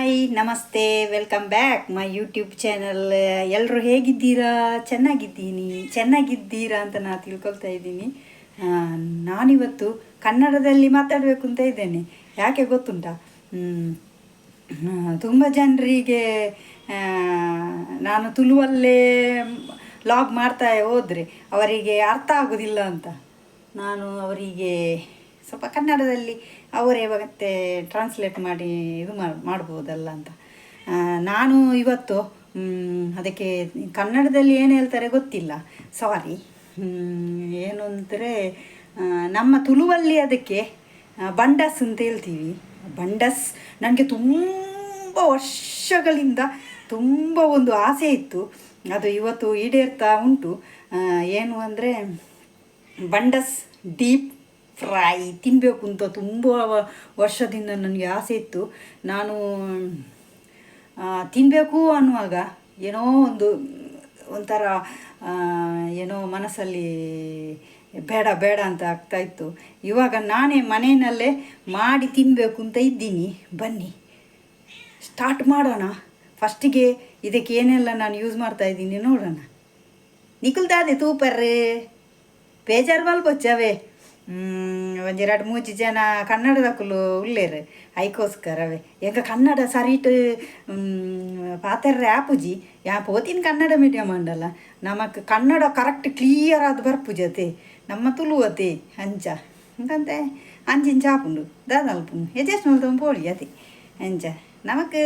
Hi, ನಮಸ್ತೆ, welcome back my YouTube channel. ಎಲ್ಲರೂ ಹೇಗಿದ್ದೀರಾ? ಚೆನ್ನಾಗಿದ್ದೀನಿ. ಚೆನ್ನಾಗಿದ್ದೀರಾ ಅಂತ ನಾನು ತಿಳ್ಕೊಳ್ತಾ ಇದ್ದೀನಿ. ನಾನಿವತ್ತು ಕನ್ನಡದಲ್ಲಿ ಮಾತಾಡಬೇಕು ಅಂತ ಇದ್ದೇನೆ. ಯಾಕೆ ಗೊತ್ತುಂಟಾ? ತುಂಬ ಜನರಿಗೆ ನಾನು ತುಳುವಲ್ಲೇ ಲಾಗ್ ಮಾಡ್ತಾ ಹೋದರೆ ಅವರಿಗೆ ಅರ್ಥ ಆಗೋದಿಲ್ಲ ಅಂತ. ನಾನು ಅವರಿಗೆ ಸ್ವಲ್ಪ ಕನ್ನಡದಲ್ಲಿ ಅವರೇ ಮತ್ತೆ ಟ್ರಾನ್ಸ್ಲೇಟ್ ಮಾಡಿ ಇದು ಮಾಡ್- ಮಾಡ್ಬೋದಲ್ಲ ಅಂತ. ನಾನು ಇವತ್ತು ಅದಕ್ಕೆ ಕನ್ನಡದಲ್ಲಿ ಏನು ಹೇಳ್ತಾರೆ ಗೊತ್ತಿಲ್ಲ. ಸಾರಿ ಏನು ಅಂದರೆ ನಮ್ಮ ತುಳುವಲ್ಲಿ ಅದಕ್ಕೆ ಬಂಡಸ್ ಅಂತ ಹೇಳ್ತೀವಿ. ಬಂಡಸ್ ನನಗೆ ತುಂಬ ವರ್ಷಗಳಿಂದ ತುಂಬ ಒಂದು ಆಸೆ ಇತ್ತು. ಅದು ಇವತ್ತು ಈಡೇರ್ತಾ ಉಂಟು. ಏನು ಅಂದರೆ, ಬಂಡಸ್ ಡೀಪ್ ಫ್ರೈ ತಿನ್ನಬೇಕು ಅಂತ ತುಂಬ ವರ್ಷದಿಂದ ನನಗೆ ಆಸೆ ಇತ್ತು. ನಾನು ತಿನ್ನಬೇಕು ಅನ್ನುವಾಗ ಏನೋ ಒಂದು, ಒಂಥರ ಏನೋ ಮನಸ್ಸಲ್ಲಿ ಬೇಡ ಬೇಡ ಅಂತ ಆಗ್ತಾ ಇತ್ತು. ಇವಾಗ ನಾನೇ ಮನೆಯಲ್ಲೇ ಮಾಡಿ ತಿನ್ನಬೇಕು ಅಂತ ಇದ್ದೀನಿ. ಬನ್ನಿ. ಸ್ಟಾರ್ಟ್ ಮಾಡೋಣ. ಫಸ್ಟಿಗೆ ಇದಕ್ಕೆ ಏನೆಲ್ಲ ನಾನು ಯೂಸ್ ಮಾಡ್ತಾ ಇದ್ದೀನಿ ನೋಡೋಣ. ನಿಖಲ್ದಾದೆ ತೂಪರ್ರೆ. ಬೇಜಾರು ಮಲ್ಪೊಚ್ಚವೇ ಒಂಜೆರಡು ಮೂಜಿ ಜನ ಕನ್ನಡದಕ್ಕೂ ಉಳ್ಳೇರು ಐಕೋಸ್ಕರವೇ ಈಗ ಕನ್ನಡ ಸರಿಟ್ ಪಾತೆರ್ರೆ ಆಪುಜಿ ಯಾ ಪೋತಿನ ಕನ್ನಡ ಮೀಡಿಯಮ್ ಅಂಡಲ್ಲ. ನಮಕ್ ಕನ್ನಡ ಕರೆಕ್ಟ್ ಕ್ಲಿಯರ್ ಆದ್ ಬರ್ಪುಜತೆ ನಮ್ಮ ತುಳುವತೆ ಅಂಚ. ಎಂಕಂತೆ ಅಂಚಿಂಚ ಆಪುಂಡು ದಾದಲ್ಪುಂಡು ಎಜೆಸ್ಟ್ ನೋಡ್ದು ಪೋಳಿ ಅತಿ ಅಂಚ. ನಮಕ್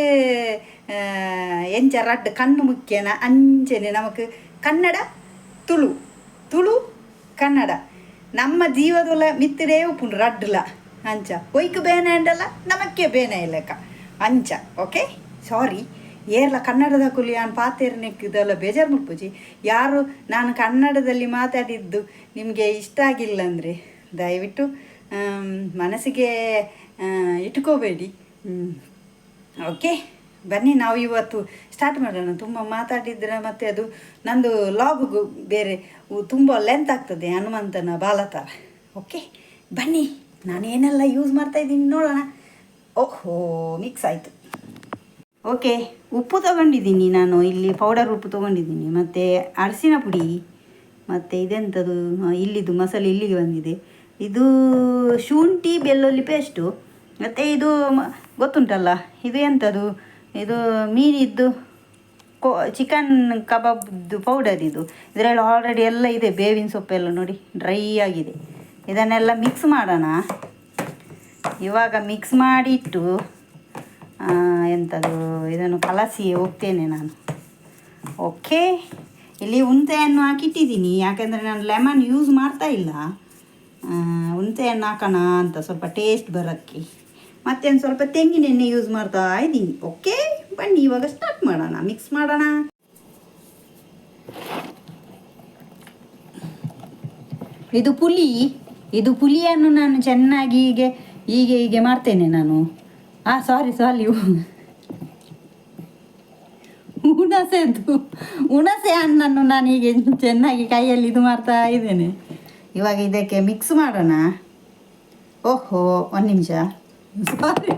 ಎಂಚ ರಡ್ಡ್ ಕಣ್ಣು ಮುಖ್ಯನ ಅಂಚನೆ ನಮಕ್ ಕನ್ನಡ ತುಳು. ತುಳು ಕನ್ನಡ. ನಮ್ಮ ಜೀವದೊಲ ಮಿತ್ತಿಡೇ ಉಪ್ಪುಂಡು ರಡ್ಲ. ಅಂಚ. ಒಯ್ಕು ಬೇನೆ ಅಂಡಲ್ಲ, ನಮಕ್ಕೆ ಬೇನೆ ಇಲ್ಲಕ. ಅಂಚ. ಓಕೆ? ಸಾರಿ. ಏರ್ಲ ಕನ್ನಡದ ಕುಲಿ ನಾನು ಪಾತೇರ್ನಿಕ್ಕಿದೆಲ್ಲ ಬೇಜಾರು ಮುಟ್ಪೂಜಿ. ಯಾರು ನಾನು ಕನ್ನಡದಲ್ಲಿ ಮಾತಾಡಿದ್ದು ನಿಮಗೆ ಇಷ್ಟ ಆಗಿಲ್ಲ ಅಂದರೆ ದಯವಿಟ್ಟು ಮನಸ್ಸಿಗೆ ಇಟ್ಕೋಬೇಡಿ. ಓಕೆ? ಬನ್ನಿ, ನಾವು ಇವತ್ತು ಸ್ಟಾರ್ಟ್ ಮಾಡೋಣ. ತುಂಬ ಮಾತಾಡಿದ್ರೆ ಮತ್ತೆ ಅದು ನಂದು ಲಾಗ್ ಬೇರೆ ತುಂಬ ಲೆಂತ್ ಆಗ್ತದೆ, ಹನುಮಂತನ ಬಾಲತಾರ ಓಕೆ ಬನ್ನಿ. ನಾನು ಏನೆಲ್ಲ ಯೂಸ್ ಮಾಡ್ತಾ ಇದ್ದೀನಿ ನೋಡೋಣ. ಓಹೋ ಮಿಕ್ಸ್ ಆಯಿತು. ಓಕೆ ಉಪ್ಪು ತಗೊಂಡಿದ್ದೀನಿ ನಾನು. ಇಲ್ಲಿ ಪೌಡರ್ ಉಪ್ಪು ತೊಗೊಂಡಿದ್ದೀನಿ. ಮತ್ತು ಅರಸಿನ ಪುಡಿ, ಮತ್ತು ಇದೆಂಥದ್ದು ಇಲ್ಲಿದು, ಮಸಾಲೆ ಇಲ್ಲಿಗೆ ಬಂದಿದೆ. ಇದು ಶುಂಠಿ ಬೆಳ್ಳುಳ್ಳಿ ಪೇಸ್ಟು ಮತ್ತು ಇದು ಗೊತ್ತುಂಟಲ್ಲ? ಇದು ಎಂಥದ್ದು ಇದು ಮೀನಿದ್ದು ಕೋ ಚಿಕನ್ ಕಬಾಬ್ದು ಪೌಡರ್ ಇದು. ಇದರಲ್ಲಿ ಆಲ್ರೆಡಿ ಎಲ್ಲ ಇದೆ ಬೇವಿನ ಸೊಪ್ಪೆಲ್ಲ ನೋಡಿ ಡ್ರೈ ಆಗಿದೆ. ಇದನ್ನೆಲ್ಲ ಮಿಕ್ಸ್ ಮಾಡೋಣ. ಇವಾಗ ಮಿಕ್ಸ್ ಮಾಡಿಟ್ಟು ಎಂಥದು ಇದನ್ನು ಕಲಸಿ ಹೋಗ್ತೇನೆ ನಾನು. ಓಕೆ ಇಲ್ಲಿ ಉಂತೆಯನ್ನು ಹಾಕಿಟ್ಟಿದ್ದೀನಿ ಯಾಕೆಂದರೆ ನಾನು ಲೆಮನ್ ಯೂಸ್ ಮಾಡ್ತಾ ಇಲ್ಲ. ಆ, ಉಂತೆಯನ್ನು ಹಾಕೋಣ ಅಂತ ಸ್ವಲ್ಪ ಟೇಸ್ಟ್ ಬರೋಕ್ಕೆ. ಮತ್ತೇನು ಸ್ವಲ್ಪ ತೆಂಗಿನೆಣ್ಣೆ ಯೂಸ್ ಮಾಡ್ತಾ ಇದ್ದೀನಿ ಓಕೆ ಬನ್ನಿ, ಇವಾಗ ಸ್ಟಾರ್ಟ್ ಮಾಡೋಣ. ಮಿಕ್ಸ್ ಮಾಡೋಣ. ಇದು ಪುಲಿ. ಇದು ಪುಲಿಯನ್ನು ನಾನು ಚೆನ್ನಾಗಿ ಹೀಗೆ ಹೀಗೆ ಹೀಗೆ ಮಾಡ್ತೇನೆ ನಾನು. ಆ ಸಾರಿ ಸಾರಿ ಹುಣಸೆದು ಹುಣಸೆ ಹಣ್ಣನ್ನು ನಾನು ಹೀಗೆ ಚೆನ್ನಾಗಿ ಕೈಯಲ್ಲಿ ಇದು ಮಾಡ್ತಾ ಇದ್ದೇನೆ. ಇವಾಗ ಇದಕ್ಕೆ ಮಿಕ್ಸ್ ಮಾಡೋಣ. ಓಹೋ, ಒಂದು ನಿಮಿಷ. ಸಾರಿ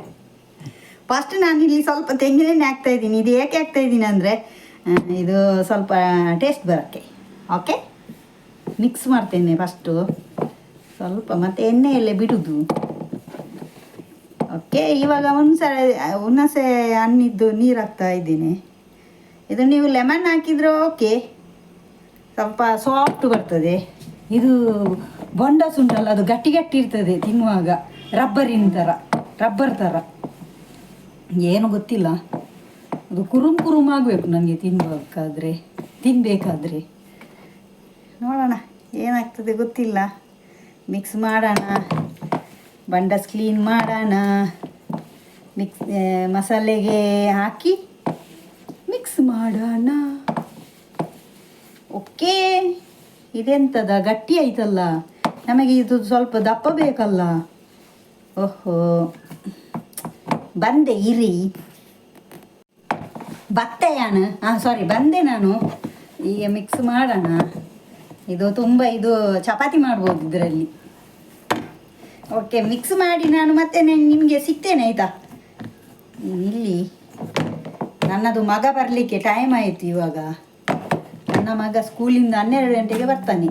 ಫಸ್ಟ್ ನಾನು ಇಲ್ಲಿ ಸ್ವಲ್ಪ ತೆಂಗಿನೆಣ್ಣೆ ಹಾಕ್ತಾ ಇದ್ದೀನಿ. ಇದು ಏಕೆ ಹಾಕ್ತಾ ಇದ್ದೀನಿ ಅಂದರೆ ಇದು ಸ್ವಲ್ಪ ಟೇಸ್ಟ್ ಬರೋಕ್ಕೆ. ಓಕೆ ಮಿಕ್ಸ್ ಮಾಡ್ತೇನೆ ಫಸ್ಟು ಸ್ವಲ್ಪ ಮತ್ತು ಎಣ್ಣೆಯಲ್ಲೇ ಬಿಡುದು. ಓಕೆ ಇವಾಗ ಹುಣಸೆ ಹುಣಸೆ ಹಣ್ಣಿದ್ದು ನೀರು ಹಾಕ್ತಾ ಇದ್ದೀನಿ. ಇದು ನೀವು ಲೆಮನ್ ಹಾಕಿದ್ರೆ ಓಕೆ ಸ್ವಲ್ಪ ಸಾಫ್ಟ್ ಬರ್ತದೆ. ಇದು ಬೊಂಡಸ್ ಉಂಟಲ್ಲ ಅದು ಗಟ್ಟಿ ಗಟ್ಟಿ ಇರ್ತದೆ ತಿನ್ನುವಾಗ. ರಬ್ಬರಿನ ಥರ ರಬ್ಬರ್ ಥರ ಏನು ಗೊತ್ತಿಲ್ಲ. ಅದು ಕುರುಮ್ ಕುರುಮ್ ಆಗಬೇಕು ನನಗೆ ತಿನ್ನಬೇಕಾದ್ರೆ ತಿನ್ನಬೇಕಾದ್ರೆ ನೋಡೋಣ, ಏನಾಗ್ತದೆ ಗೊತ್ತಿಲ್ಲ. ಮಿಕ್ಸ್ ಮಾಡೋಣ. ಬಂಡಸ್ ಕ್ಲೀನ್ ಮಾಡೋಣ. ಮಿಕ್ಸ್ ಮಸಾಲೆಗೆ ಹಾಕಿ ಮಿಕ್ಸ್ ಮಾಡೋಣ. ಓಕೆ ಇದೆಂಥದ ಗಟ್ಟಿ ಆಯ್ತಲ್ಲ. ನಮಗೆ ಇದು ಸ್ವಲ್ಪ ದಪ್ಪ ಬೇಕಲ್ಲ. ಓಹೋ. ಬಂದೆ, ಇರಿ. ಬತ್ತೆಯಾನ ಹಾಂ ಸಾರಿ ಬಂದೆ ನಾನು. ಈಗ ಮಿಕ್ಸ್ ಮಾಡೋಣ. ಇದು ತುಂಬ ಇದು ಚಪಾತಿ ಮಾಡ್ಬೋದು ಇದರಲ್ಲಿ. ಓಕೆ ಮಿಕ್ಸ್ ಮಾಡಿ ನಾನು ಮತ್ತೆ ನಿಮಗೆ ಸಿಗ್ತೇನೆ, ಆಯಿತಾ? ಇಲ್ಲಿ. ನನ್ನದು ಮಗ ಬರಲಿಕ್ಕೆ ಟೈಮ್ ಆಯಿತು ಇವಾಗ. ನನ್ನ ಮಗ ಸ್ಕೂಲಿಂದ ಹನ್ನೆರಡು ಗಂಟೆಗೆ ಬರ್ತಾನೆ.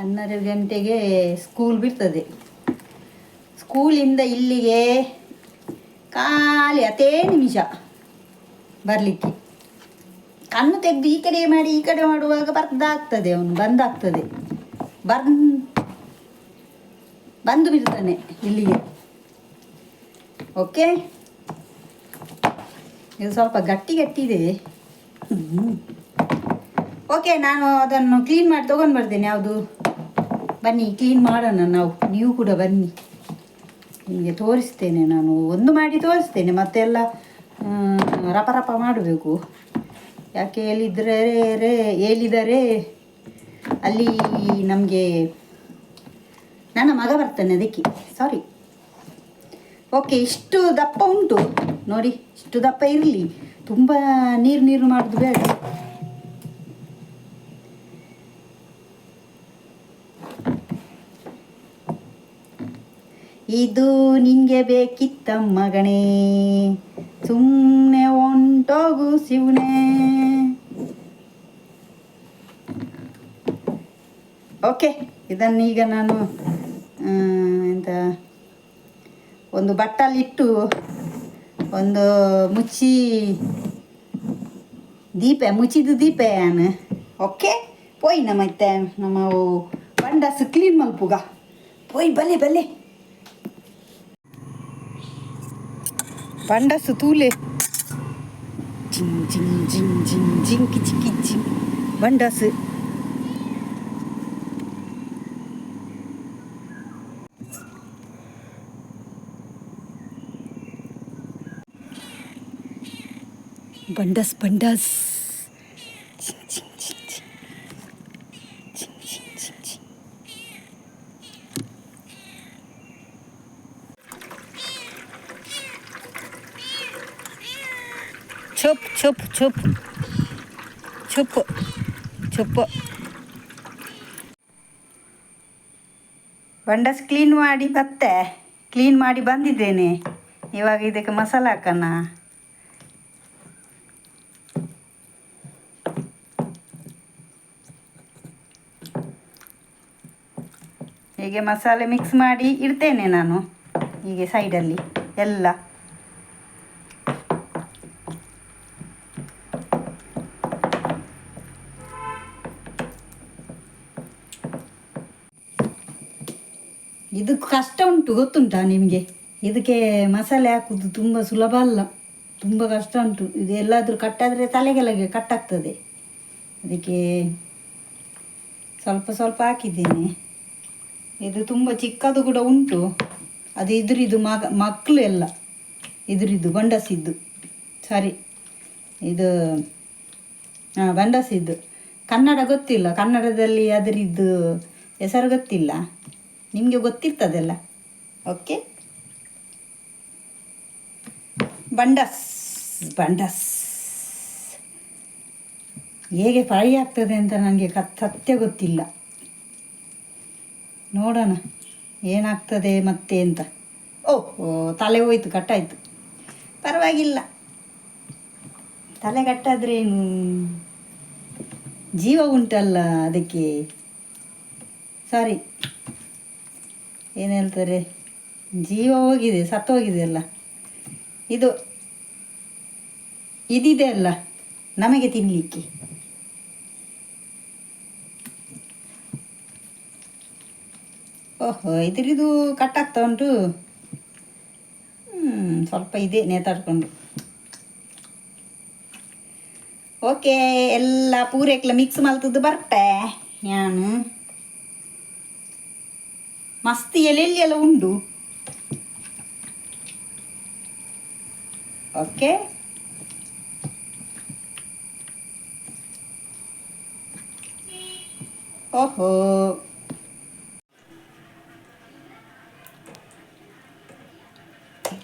ಹನ್ನೆರಡು ಗಂಟೆಗೆ ಸ್ಕೂಲ್ ಬಿಡ್ತದೆ. ಸ್ಕೂಲಿಂದ ಇಲ್ಲಿಗೆ ಖಾಲಿ ಅದೇ ನಿಮಿಷ. ಬರಲಿಕ್ಕೆ. ಕಣ್ಣು ತೆಗೆದು ಈ ಕಡೆ ಮಾಡಿ, ಈ ಕಡೆ ಮಾಡುವಾಗ ಬರ್ದಾಗ್ತದೆ ಅವನು, ಬಂದಾಗ್ತದೆ. ಬರ್ ಬಂದು ಬಿಡ್ತಾನೆ ಇಲ್ಲಿಗೆ. ಓಕೆ ಇದು ಸ್ವಲ್ಪ ಗಟ್ಟಿ ಗಟ್ಟಿ ಇದೆ. ಓಕೆ ನಾನು ಅದನ್ನು ಕ್ಲೀನ್ ಮಾಡಿ ತೊಗೊಂಡು ಬರ್ತೇನೆ. ಯಾವುದು? ಬನ್ನಿ ಕ್ಲೀನ್ ಮಾಡೋಣ ನಾವು. ನೀವು ಕೂಡ ಬನ್ನಿ. ನಿಮಗೆ ತೋರಿಸ್ತೇನೆ, ನಾನು ಒಂದು ಮಾಡಿ ತೋರಿಸ್ತೇನೆ, ಮತ್ತೆ ಎಲ್ಲ ರಪ ರಪ ಮಾಡಬೇಕು. ಯಾಕೆ ಹೇಳಿದ್ರೆ ಹೇಳಿದರೆ ಅಲ್ಲಿ ನಮಗೆ ನನ್ನ ಮಗ ಬರ್ತಾನೆ ಅದಕ್ಕೆ ಸಾರಿ ಓಕೆ ಇಷ್ಟು ದಪ್ಪ ಉಂಟು. ನೋಡಿ, ಇಷ್ಟು ದಪ್ಪ ಇರಲಿ. ತುಂಬ ನೀರು ನೀರು ಮಾಡೋದು ಬೇಡ. ಇದು ನಿನಗೆ ಬೇಕಿತ್ತ ಮಗನೇ. ಸುಮ್ಮನೆ ಹೊಂಟೋಗು ಶಿವನೇ. ಓಕೆ, ಇದನ್ನೀಗ ನಾನು ಎಂತ, ಒಂದು ಬಟ್ಟಲಿಟ್ಟು ಒಂದು ಮುಚ್ಚಿ ದೀಪ ಮುಚ್ಚಿದ ದೀಪ ಓಕೆ ಪೋಯಿ ಮತ್ತೆ ನಮ್ಮ ಬಂಡಸ್ ಕ್ಲೀನ್ ಮಲ್ಪುಗ. ಪೋಯ್ ಬಲ್ಲೆ ಬಲ್ಲೆ ಬಂಡಸ್ ತೂಲೆ ಜಿಂಗ್ ಜಿಂಗ್ ಜಿಂಗ್ ಜಿಂಗ್ ಜಿಂಗ್ ಕಿಚಿ ಕಿಚಿ ಬಂಡಸ್ ಬಂಡಸ್ ಬಂಡಸ್ ಚುಪ್ ಚುಪ್ ಚುಪ್ ಬಂಡಸ್ ಕ್ಲೀನ್ ಮಾಡಿ ಮತ್ತೆ ಕ್ಲೀನ್ ಮಾಡಿ ಬಂದಿದ್ದೇನೆ. ಇವಾಗ ಇದಕ್ಕೆ ಮಸಾಲ ಹಾಕೋಣ. ಹೀಗೆ ಮಸಾಲೆ ಮಿಕ್ಸ್ ಮಾಡಿ ಇಡ್ತೇನೆ ನಾನು. ಹೀಗೆ ಸೈಡಲ್ಲಿ ಎಲ್ಲ. ಇದು ಕಷ್ಟ ಉಂಟು, ಗೊತ್ತುಂಟಾ ನಿಮಗೆ? ಇದಕ್ಕೆ ಮಸಾಲೆ ಹಾಕುದು ತುಂಬ ಸುಲಭ ಅಲ್ಲ. ತುಂಬ ಕಷ್ಟ ಉಂಟು. ಇದು ಎಲ್ಲಾದರೂ ಕಟ್ಟಾದರೆ ತಲೆಗೆಲಗೆ ಕಟ್ಟಾಗ್ತದೆ. ಅದಕ್ಕೆ ಸ್ವಲ್ಪ ಸ್ವಲ್ಪ ಹಾಕಿದ್ದೇನೆ. ಇದು ತುಂಬ ಚಿಕ್ಕದು ಕೂಡ ಉಂಟು. ಅದು ಇದ್ರಿದು ಮಗ ಮಕ್ಕಳು ಎಲ್ಲ. ಇದ್ರಿದ್ದು ಬಂಡಸಿದ್ದು ಸಾರಿ. ಇದು, ಹಾಂ ಬಂಡಸಿದ್ದು ಕನ್ನಡ ಗೊತ್ತಿಲ್ಲ. ಕನ್ನಡದಲ್ಲಿ ಅದರಿದ್ದು ಹೆಸರು ಗೊತ್ತಿಲ್ಲ. ನಿಮಗೆ ಗೊತ್ತಿರ್ತದಲ್ಲ. ಓಕೆ ಬಂಡಸ್ ಬಂಡಸ್. ಹೇಗೆ ಫ್ರೈ ಆಗ್ತದೆ ಅಂತ ನನಗೆ ಸತ್ಯ ಗೊತ್ತಿಲ್ಲ. ನೋಡೋಣ, ಏನಾಗ್ತದೆ ಮತ್ತೆ ಅಂತ. ಓ ಓ, ತಲೆ ಹೋಯ್ತು, ಕಟ್ಟಾಯಿತು. ಪರವಾಗಿಲ್ಲ. ತಲೆ ಕಟ್ಟಾದ್ರೆ ಏನು? ಜೀವ ಉಂಟಲ್ಲ, ಅದಕ್ಕೆ. ಸಾರಿ ಏನು ಹೇಳ್ತಾರೆ? ಜೀವ ಹೋಗಿದೆ ಸತ್ತು ಹೋಗಿದೆ ಅಲ್ಲ. ಇದು ಇದಿದೆ ಅಲ್ಲ, ನಮಗೆ ತಿನ್ನಲಿಕ್ಕೆ ಓಹೋ ಇದ್ರಿದು ಕಟ್ಟಾಗ್ತಾ ಉಂಟು. ಸ್ವಲ್ಪ ಇದೆ, ನೇತಾಡ್ಕೊಂಡು. ಓಕೆ ಎಲ್ಲ ಪೂರೈಕ್ಲ ಮಿಕ್ಸ್ ಮಲ್ತದ್ದು ಬರ್ತೆ ನಾನು ಮಸ್ತ್ ಎಲೆಲ್ಲಿ ಎಲ್ಲ ಉಂಡು. ಓಕೆ ಓಹೋ.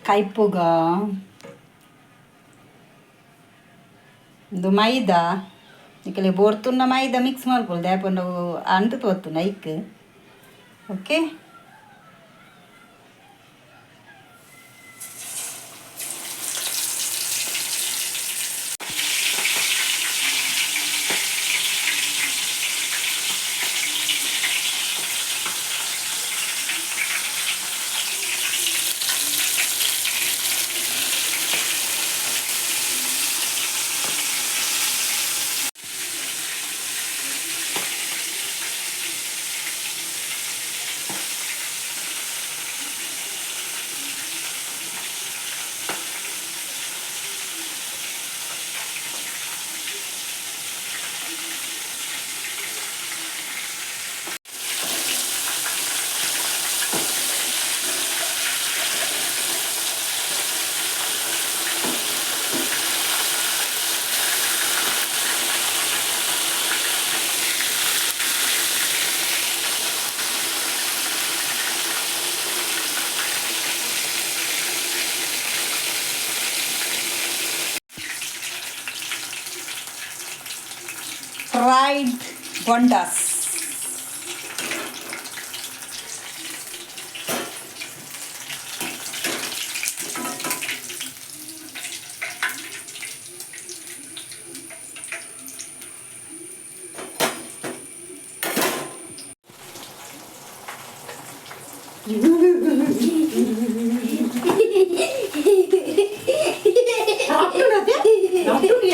ಕೈಪುಗ. ಇದು ಮೈದಾ. ಈಕಲೆ ಬೋರ್ತುನ್ನ ಮೈದಾ ಮಿಕ್ಸ್ ಮಾಡ್ಕೊಳ್ಳಿ ದ್ಯಾಪಂಡು ಅಂಟು ತೋತು ನೈಕ್ ಓಕೆ ಫ್ರೈಡ್ ಬೊಂಡಾಸ್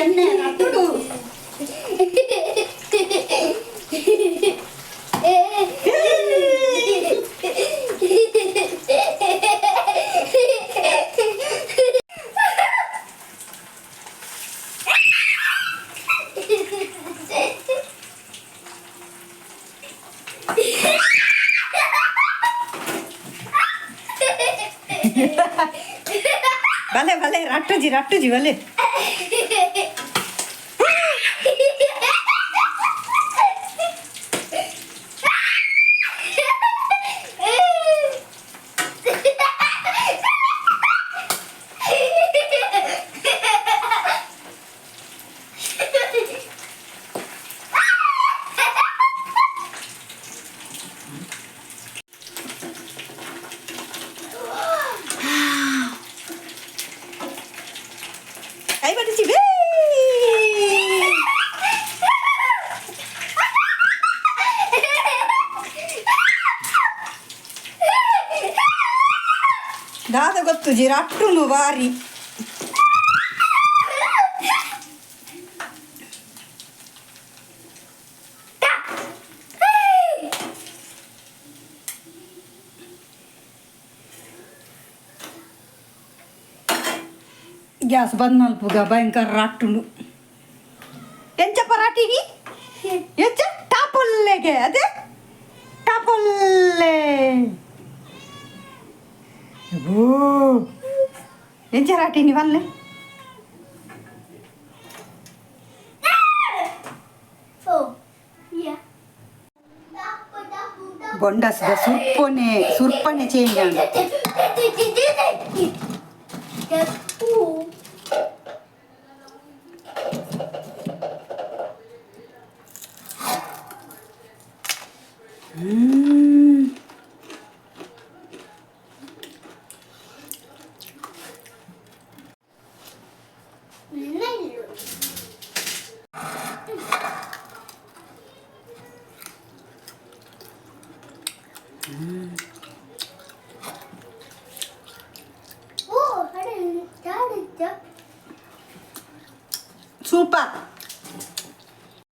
ಎಣ್ಣೆ భలే భలే రాట్టోజీ రాట్టోజీ భలే तुझी राखून वारी గ్యాస్ బంద్ మలుపుగా భయంకర రాట్టుండు ఏం చేరాటి నీ వాళ్ళని బొండస్ సుర్పనే సుర్పనే చేయండి